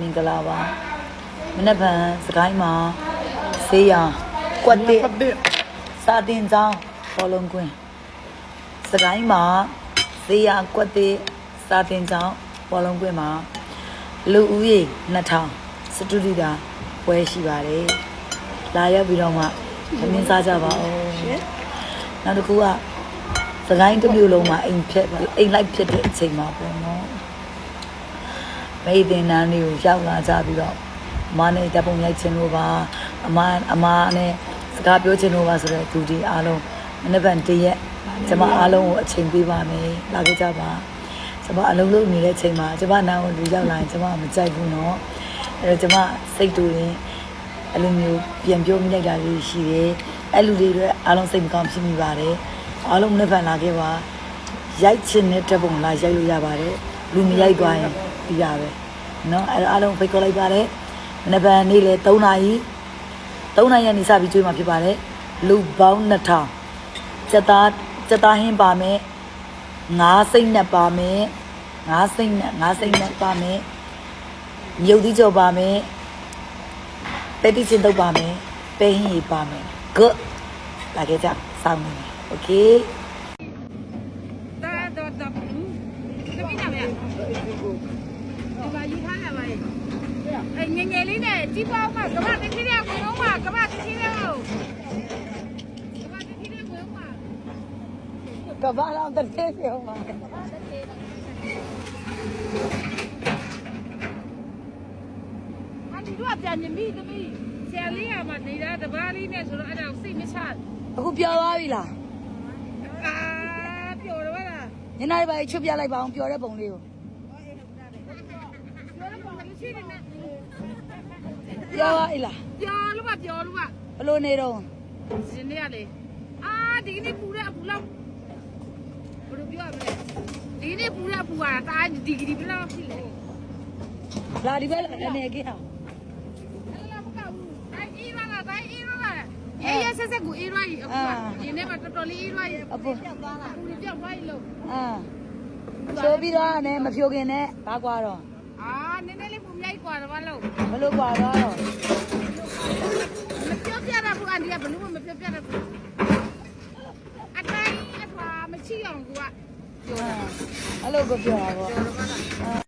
မင်္ဂလာပါမနေ့ကစကိုင်းမှာဆေးရကွက်တစ်စာတင်ကျောင်းဘောလုံးကွင်းစကိုင်းမှာဆေးရကွက်တစ်စာတင်ကျောင်းဘောလုံးကွင်းမှာလူဦးရေ2000စတူဒီတာပွဲရှိပါတယ်လာရောက်ပြီးတော့မှသမင်းစားကြပါဦးနောက်တစ်ခုကစကိုင်းတစ်မျိုးလုံးမှာအိမ်ဖြက်အိမ်လိုက်ဖြစ်တဲ့အချိန်မှာပေါ့နော် မိတ်တင်နန်းလေးကိုရောက်လာကြပြီးတော့အမနဲ့တပ်ပုံရိုက်ခြင်းလို့ပါအမအမနဲ့စကားပြောခြင်းလို့ပါဆိုတော့သူဒီအားလုံးမနေ့ကတည်းရက်ကျမအားလုံးကိုအချိန်ပေးပါမယ်လာခဲ့ကြပါကျမအလုံးလုံးနေတဲ့အချိန်မှာကျမနားကိုလူရောက်လာရင်ကျမမကြိုက်ဘူးเนาะအဲတော့ကျမစိတ်တူရင်အဲ့လိုမျိုးပြန်ပြောမိလိုက်တာလေးရှိတယ်အဲ့လူတွေတွေအားလုံးစိတ်မကောင်းဖြစ်မိပါတယ်အားလုံးမနေ့ကလာခဲ့ပါရိုက်ခြင်းနဲ့တပ်ပုံလာရိုက်လို့ရပါတယ် လူမရိုက်သွားရင်ပြီးတာပဲနော်အဲ့တော့အားလုံးဖိတ်ခေါ်လိုက်ပါတယ်မနက်ဖြန်နေ့လေ3နာရီ3နာရီကနေစပြီးကျွေးမှာဖြစ်ပါတယ်လူပေါင်း2000စက်သားစက်သားဟင်းပါမယ်ငါးစိမ့်နဲ့ပါမယ်ငါးစိမ့်နဲ့ငါးစိမ့်နဲ့ပါမယ်မြုပ်သီးကြော်ပါမယ်ပဲတိချင်းတော့ပါမယ်ပဲဟင်းရေပါမယ် good လာခဲ့ကြစောင့်နေ okay ညာမရဒီမှာယူထားရပါလေအဲငယ်ငယ်လေးနဲ့ကြီးပေါင်းမှာကမ္ဘာတစ်ခီးတဲ့ကိုလုံးမှာကမ္ဘာတစ်ခီးတဲ့ကိုကမ္ဘာတစ်ခီးတဲ့ကိုလုံးမှာကဘာလောင်းတဲ့ပြောမှာအန်ဒီတို့ကပြန်မြင်ပြီသ လားညနေပိုင်းချွတ်ပြလိုက်ပါအောင်ပြောတဲ့ပုံလေးကိုပြောတော့ဘာလို့ရှိနေလဲပြောသွားပြီလားပျော်လို့ပါပျော်လို့ပါဘလို့နေတော့ရှင်နေရလေအာဒီနေ့ပူတဲ့အပူလောက်ဘယ်လိုပြောရမလဲဒီနေ့ပူတဲ့အပူကတာဒီဂရီဘယ်လောက်ဖြစ်လဲလာဒီဘက်အနေကင်းအောင် အဲ့လာမကောက်ဘူးအဲ့အေးရတာတိုင်းအေးရတာ ဆက်ဆက်ဆက်ကိုအေးရွားကြီးအဖေရင်းနဲ့ပါတော်တော်လေးအေးရွားကြီးအဖေပြောက်သွားတာအခုပြောက်သွားပြီလို့အာချိုးပြီးတော့နဲ့မဖြိုခင်နဲ့ဘာကွာတော့အာနည်းနည်းလေးပုံရိုက်ကွာတော့လို့ဘလို့ကွာတော့မပြောပြတာဘူးအန်ဒီကဘလို့မပြောပြတာဘူးအတိုင်းအထွာမရှိအောင်ကပြောတာအဲ့လိုပြောတာပေါ့